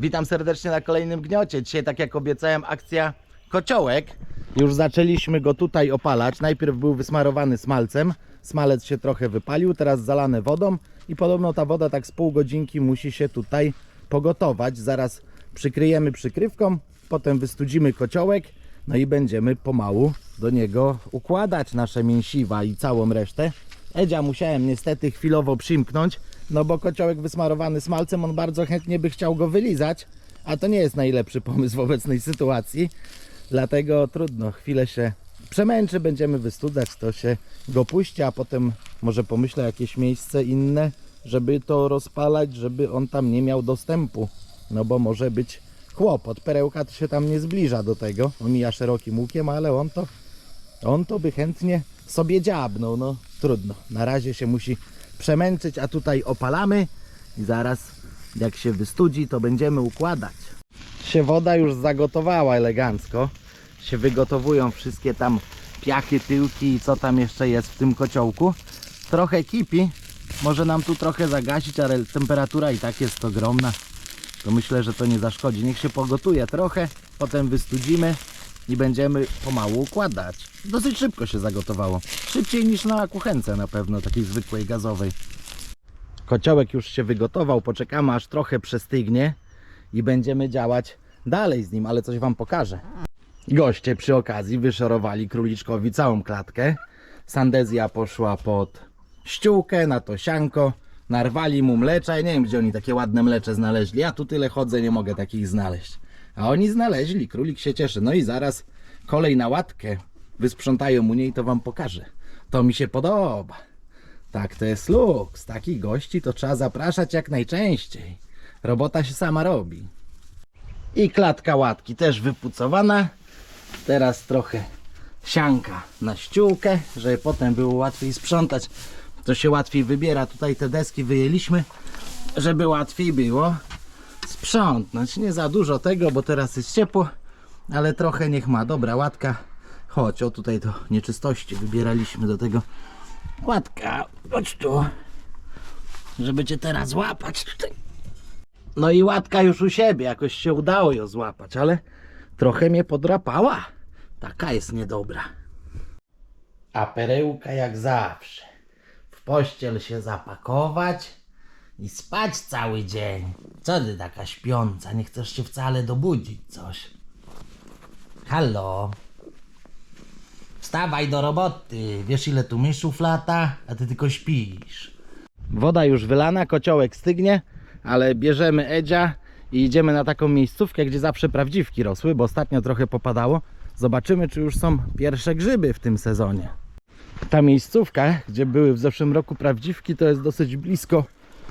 Witam serdecznie na kolejnym gniocie. Dzisiaj, tak jak obiecałem, akcja kociołek. Już zaczęliśmy go tutaj opalać. Najpierw był wysmarowany smalcem. Smalec się trochę wypalił, teraz zalane wodą i podobno ta woda tak z pół godzinki musi się tutaj pogotować. Zaraz przykryjemy przykrywką, potem wystudzimy kociołek, no i będziemy pomału do niego układać nasze mięsiwa i całą resztę. Edzia musiałem niestety chwilowo przymknąć, no bo kociołek wysmarowany smalcem, on bardzo chętnie by chciał go wylizać, a to nie jest najlepszy pomysł w obecnej sytuacji. Dlatego trudno, chwilę się przemęczy, będziemy wystudzać, to się go puści, a potem może pomyślę jakieś miejsce inne, żeby to rozpalać, żeby on tam nie miał dostępu. No bo może być kłopot. Perełka to się tam nie zbliża do tego. Omija szerokim łukiem, ale on to on to by chętnie sobie dziabnął, no trudno. Na razie się musi przemęczyć, a tutaj opalamy i zaraz jak się wystudzi, to będziemy układać. Się woda już zagotowała elegancko. Się wygotowują wszystkie tam piachy, tyłki i co tam jeszcze jest w tym kociołku. Trochę kipi, może nam tu trochę zagasić, ale temperatura i tak jest ogromna. To myślę, że to nie zaszkodzi. Niech się pogotuje trochę, potem wystudzimy i będziemy pomału układać. Dosyć szybko się zagotowało. Szybciej niż na kuchence na pewno, takiej zwykłej gazowej. Kociołek już się wygotował, poczekamy aż trochę przestygnie i będziemy działać dalej z nim, ale coś Wam pokażę. Goście przy okazji wyszorowali króliczkowi całą klatkę. Sandezja poszła pod ściółkę, na to sianko. Narwali mu mlecza. Ja nie wiem, gdzie oni takie ładne mlecze znaleźli. Ja tu tyle chodzę, nie mogę takich znaleźć. A oni znaleźli, królik się cieszy. No i zaraz kolej na łatkę. Wysprzątają mu nie i to wam pokażę. To mi się podoba. Tak, to jest luks. Takich gości to trzeba zapraszać jak najczęściej. Robota się sama robi. I klatka łatki też wypucowana. Teraz trochę sianka na ściółkę, żeby potem było łatwiej sprzątać. To się łatwiej wybiera. Tutaj te deski wyjęliśmy, żeby łatwiej było sprzątnąć. Nie za dużo tego, bo teraz jest ciepło, ale trochę niech ma. Dobra, łatka. Chodź, o tutaj to nieczystości wybieraliśmy do tego. Łatka, chodź tu. Żeby cię teraz złapać tutaj. No i łatka już u siebie, jakoś się udało ją złapać, ale trochę mnie podrapała. Taka jest niedobra. A perełka jak zawsze. W pościel się zapakować i spać cały dzień. Co ty taka śpiąca? Nie chcesz się wcale dobudzić coś. Halo? Wstawaj do roboty. Wiesz ile tu myszów lata, a ty tylko śpisz. Woda już wylana, kociołek stygnie, ale bierzemy Edzia i idziemy na taką miejscówkę, gdzie zawsze prawdziwki rosły, bo ostatnio trochę popadało. Zobaczymy, czy już są pierwsze grzyby w tym sezonie. Ta miejscówka, gdzie były w zeszłym roku prawdziwki, to jest dosyć blisko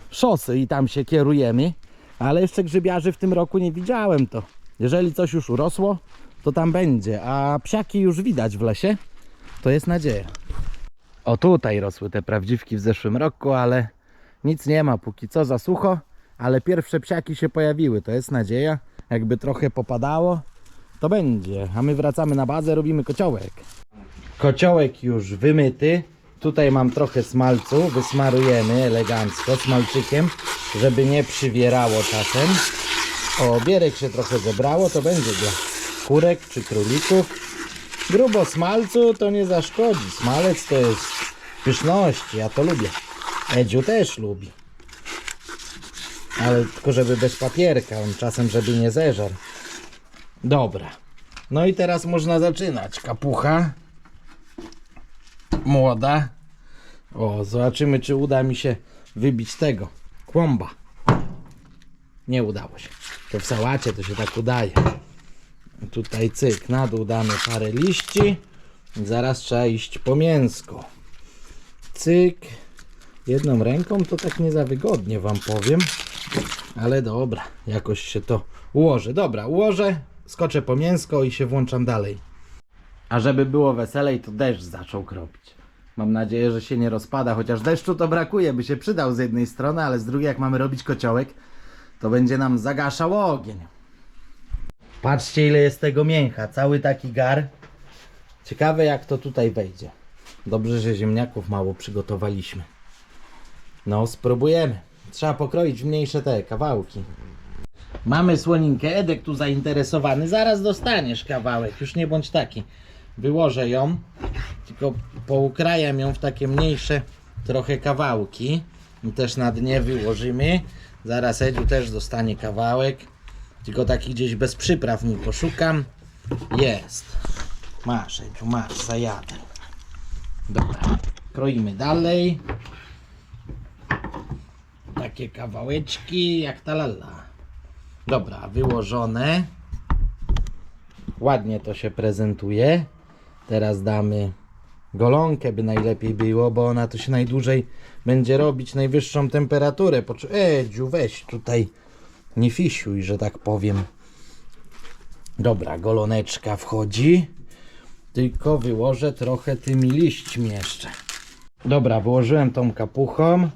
szosy i tam się kierujemy, ale jeszcze grzybiarzy w tym roku nie widziałem to. Jeżeli coś już urosło, to tam będzie, a psiaki już widać w lesie, to jest nadzieja. O tutaj rosły te prawdziwki w zeszłym roku, ale nic nie ma póki co za sucho, ale pierwsze psiaki się pojawiły, to jest nadzieja. Jakby trochę popadało, to będzie. A my wracamy na bazę, robimy kociołek. Kociołek już wymyty. Tutaj mam trochę smalcu, wysmarujemy elegancko smalczykiem, żeby nie przywierało czasem. O, bierek się trochę zebrało, to będzie dla kurek czy królików. Grubo smalcu to nie zaszkodzi. Smalec to jest pyszności, ja to lubię. Edziu też lubi. Ale tylko żeby bez papierka, on czasem żeby nie zeżar. Dobra. No i teraz można zaczynać. Kapucha. Młoda. O, zobaczymy czy uda mi się wybić tego. Kłąba. Nie udało się. To w sałacie to się tak udaje. Tutaj cyk, na dół damy parę liści. Zaraz trzeba iść po mięsko. Cyk. Jedną ręką to tak nie za wygodnie wam powiem. Ale dobra, jakoś się to ułoży. Dobra, ułożę, skoczę po mięsko i się włączam dalej. A żeby było weselej, to deszcz zaczął kropić. Mam nadzieję, że się nie rozpada, chociaż deszczu to brakuje, by się przydał z jednej strony, ale z drugiej jak mamy robić kociołek, to będzie nam zagaszał ogień. Patrzcie ile jest tego mięcha, cały taki gar. Ciekawe jak to tutaj wejdzie. Dobrze, że ziemniaków mało przygotowaliśmy. No, spróbujemy. Trzeba pokroić w mniejsze te kawałki. Mamy słoninkę, Edek tu zainteresowany, zaraz dostaniesz kawałek, już nie bądź taki. Wyłożę ją, tylko poukrajam ją w takie mniejsze trochę kawałki i też na dnie wyłożymy. Zaraz Edziu też dostanie kawałek, tylko taki gdzieś bez przypraw mi poszukam. Jest. Masz Edziu, masz, zajadę. Dobra, kroimy dalej. Takie kawałeczki jak ta lala. Dobra, wyłożone. Ładnie to się prezentuje. Teraz damy golonkę, by najlepiej było, bo ona to się najdłużej będzie robić najwyższą temperaturę. Poczu- Edziu, weź tutaj nie fisiuj, że tak powiem. Dobra, goloneczka wchodzi. Tylko wyłożę trochę tymi liśćmi jeszcze. Dobra, wyłożyłem tą kapuchą.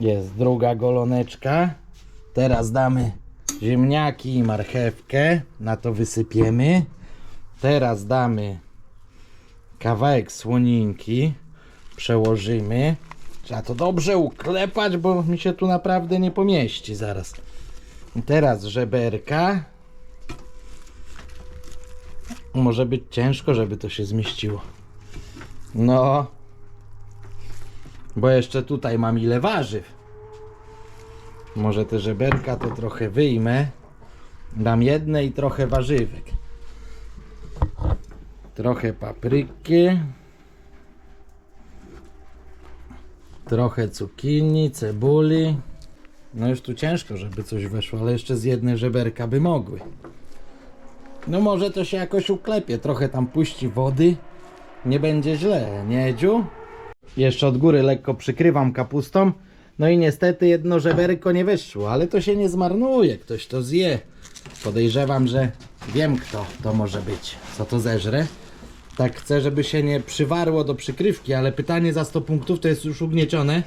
Jest druga goloneczka. Teraz damy ziemniaki i marchewkę. Na to wysypiemy. Teraz damy kawałek słoninki. Przełożymy. Trzeba to dobrze uklepać, bo mi się tu naprawdę nie pomieści zaraz. I teraz żeberka. Może być ciężko, żeby to się zmieściło. No. Bo jeszcze tutaj mam ile warzyw. Może te żeberka to trochę wyjmę. Dam jedne i trochę warzywek. Trochę papryki. Trochę cukinii, cebuli. No już tu ciężko, żeby coś weszło, ale jeszcze z jednej żeberka by mogły. No może to się jakoś uklepie. Trochę tam puści wody. Nie będzie źle, nie Edziu? Jeszcze od góry lekko przykrywam kapustą. No i niestety jedno żeberko nie wyszło, ale to się nie zmarnuje. Ktoś to zje. Podejrzewam, że wiem kto to może być. Co to zeżre? Tak chcę, żeby się nie przywarło do przykrywki, ale pytanie za 100 punktów to jest już ugniecione.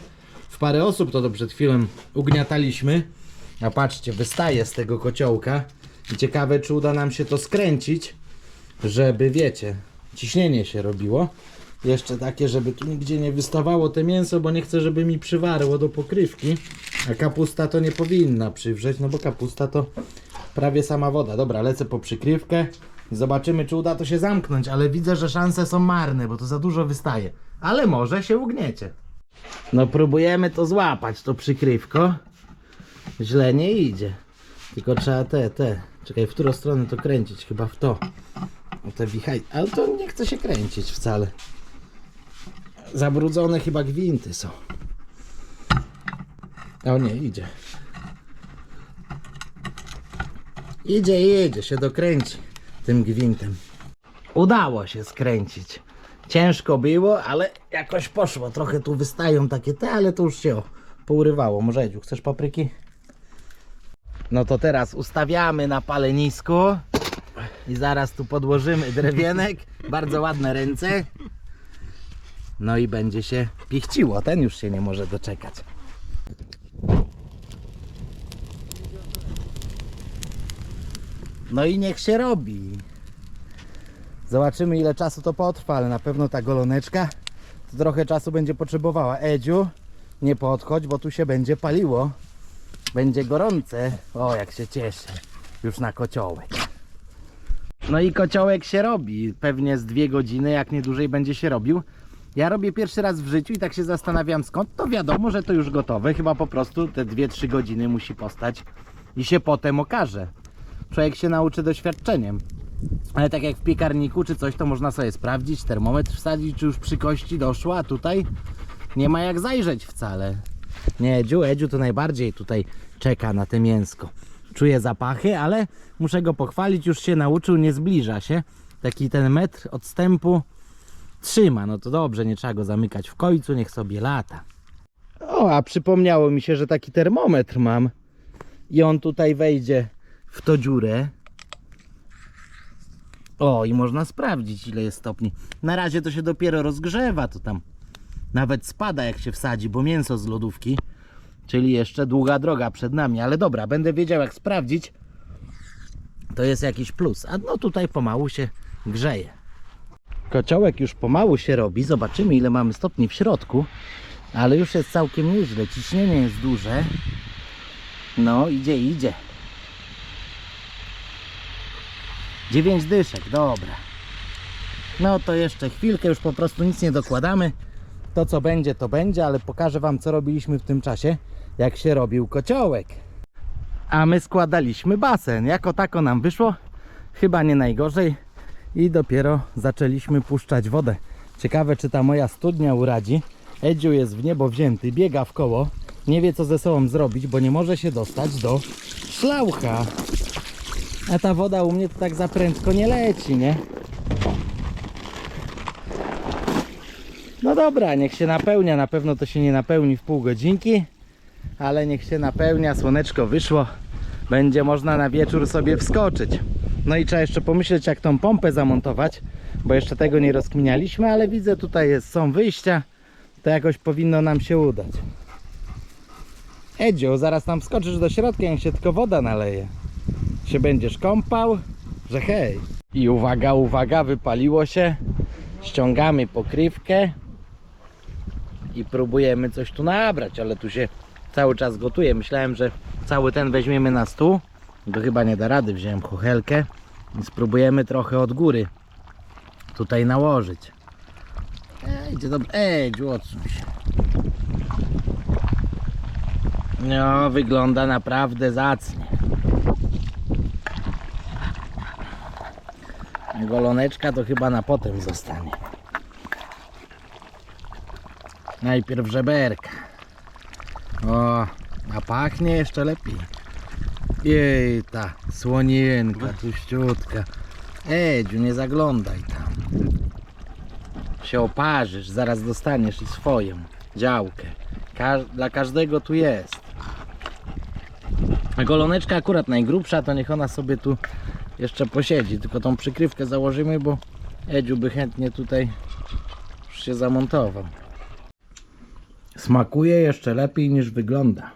W parę osób to, to przed chwilą ugniataliśmy. A patrzcie, wystaje z tego kociołka. I ciekawe, czy uda nam się to skręcić, żeby wiecie, ciśnienie się robiło. Jeszcze takie, żeby tu nigdzie nie wystawało te mięso, bo nie chcę, żeby mi przywarło do pokrywki. A kapusta to nie powinna przywrzeć, no bo kapusta to prawie sama woda. Dobra, lecę po przykrywkę. Zobaczymy, czy uda to się zamknąć, ale widzę, że szanse są marne, bo to za dużo wystaje. Ale może się ugniecie. No próbujemy to złapać, to przykrywko. Źle nie idzie. Tylko trzeba te, te. Czekaj, w którą stronę to kręcić? Chyba w to. O te wichaj. Ale to nie chce się kręcić wcale. Zabrudzone chyba gwinty są. O nie, idzie. Idzie, idzie, się dokręci tym gwintem. Udało się skręcić. Ciężko było, ale jakoś poszło. Trochę tu wystają takie te, ale to już się o, pourywało. Może Edziu, chcesz papryki? No to teraz ustawiamy na palenisku i zaraz tu podłożymy drewienek. Bardzo ładne ręce. No i będzie się pichciło. Ten już się nie może doczekać. No i niech się robi. Zobaczymy ile czasu to potrwa, ale na pewno ta goloneczka trochę czasu będzie potrzebowała. Edziu, nie podchodź, bo tu się będzie paliło. Będzie gorące. O, jak się cieszę. Już na kociołek. No i kociołek się robi. Pewnie z dwie godziny, jak nie dłużej będzie się robił. Ja robię pierwszy raz w życiu i tak się zastanawiam skąd to wiadomo, że to już gotowe. Chyba po prostu te 2-3 godziny musi postać i się potem okaże. Człowiek się nauczy doświadczeniem. Ale tak jak w piekarniku czy coś, to można sobie sprawdzić, termometr wsadzić, czy już przy kości doszło, a tutaj nie ma jak zajrzeć wcale. Nie, Edziu, Edziu to najbardziej tutaj czeka na te mięsko. Czuje zapachy, ale muszę go pochwalić, już się nauczył, nie zbliża się. Taki ten metr odstępu trzyma, no to dobrze, nie trzeba go zamykać w końcu, niech sobie lata. O, a przypomniało mi się, że taki termometr mam i on tutaj wejdzie w tą dziurę. O, i można sprawdzić ile jest stopni. Na razie to się dopiero rozgrzewa, to tam nawet spada jak się wsadzi, bo mięso z lodówki. Czyli jeszcze długa droga przed nami, ale dobra, będę wiedział jak sprawdzić. To jest jakiś plus. A no tutaj pomału się grzeje. Kociołek już pomału się robi. Zobaczymy ile mamy stopni w środku. Ale już jest całkiem nieźle. Ciśnienie jest duże. No idzie, idzie. 9 dyszek, dobra. No to jeszcze chwilkę, już po prostu nic nie dokładamy. To co będzie, to będzie, ale pokażę Wam co robiliśmy w tym czasie, jak się robił kociołek. A my składaliśmy basen. Jako tako nam wyszło, chyba nie najgorzej. I dopiero zaczęliśmy puszczać wodę. Ciekawe czy ta moja studnia uradzi. Edziu jest w niebo wzięty, biega w koło. Nie wie co ze sobą zrobić, bo nie może się dostać do szlaucha. A ta woda u mnie to tak za prędko nie leci, nie? No dobra, niech się napełnia. Na pewno to się nie napełni w pół godzinki, ale niech się napełnia. Słoneczko wyszło. Będzie można na wieczór sobie wskoczyć. No i trzeba jeszcze pomyśleć, jak tą pompę zamontować, bo jeszcze tego nie rozkminialiśmy, ale widzę tutaj jest, są wyjścia. To jakoś powinno nam się udać. Edziu, zaraz tam wskoczysz do środka, jak się tylko woda naleje. Się będziesz kąpał, że hej. I uwaga, uwaga, wypaliło się. Ściągamy pokrywkę i próbujemy coś tu nabrać, ale tu się cały czas gotuje. Myślałem, że cały ten weźmiemy na stół. To chyba nie da rady, wziąłem chochelkę i spróbujemy trochę od góry tutaj nałożyć. Ej, idzie dobrze. Ej, odsuń się. No, wygląda naprawdę zacnie. Goloneczka to chyba na potem zostanie. Najpierw żeberka. O, a pachnie jeszcze lepiej. Jej, ta słonienka, tuściutka. Edziu, nie zaglądaj tam. Się oparzysz, zaraz dostaniesz i swoją działkę. Dla każdego tu jest. A goloneczka akurat najgrubsza, to niech ona sobie tu jeszcze posiedzi. Tylko tą przykrywkę założymy, bo Edziu by chętnie tutaj już się zamontował. Smakuje jeszcze lepiej niż wygląda.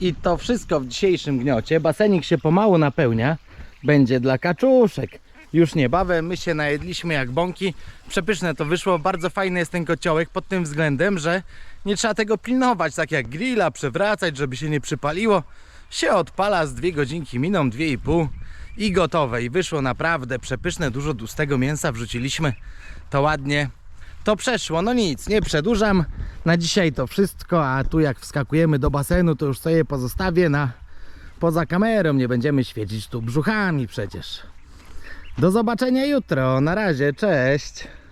I to wszystko w dzisiejszym gniocie. Basenik się pomału napełnia. Będzie dla kaczuszek. Już niebawem my się najedliśmy jak bąki. Przepyszne to wyszło. Bardzo fajny jest ten kociołek pod tym względem, że nie trzeba tego pilnować, tak jak grilla, przewracać, żeby się nie przypaliło. Się odpala z dwie godzinki, miną dwie i pół i gotowe. I wyszło naprawdę przepyszne, dużo tłustego mięsa wrzuciliśmy. To ładnie to przeszło. No nic, nie przedłużam. Na dzisiaj to wszystko, a tu jak wskakujemy do basenu, to już sobie pozostawię na poza kamerą. Nie będziemy świecić tu brzuchami przecież. Do zobaczenia jutro. Na razie, cześć.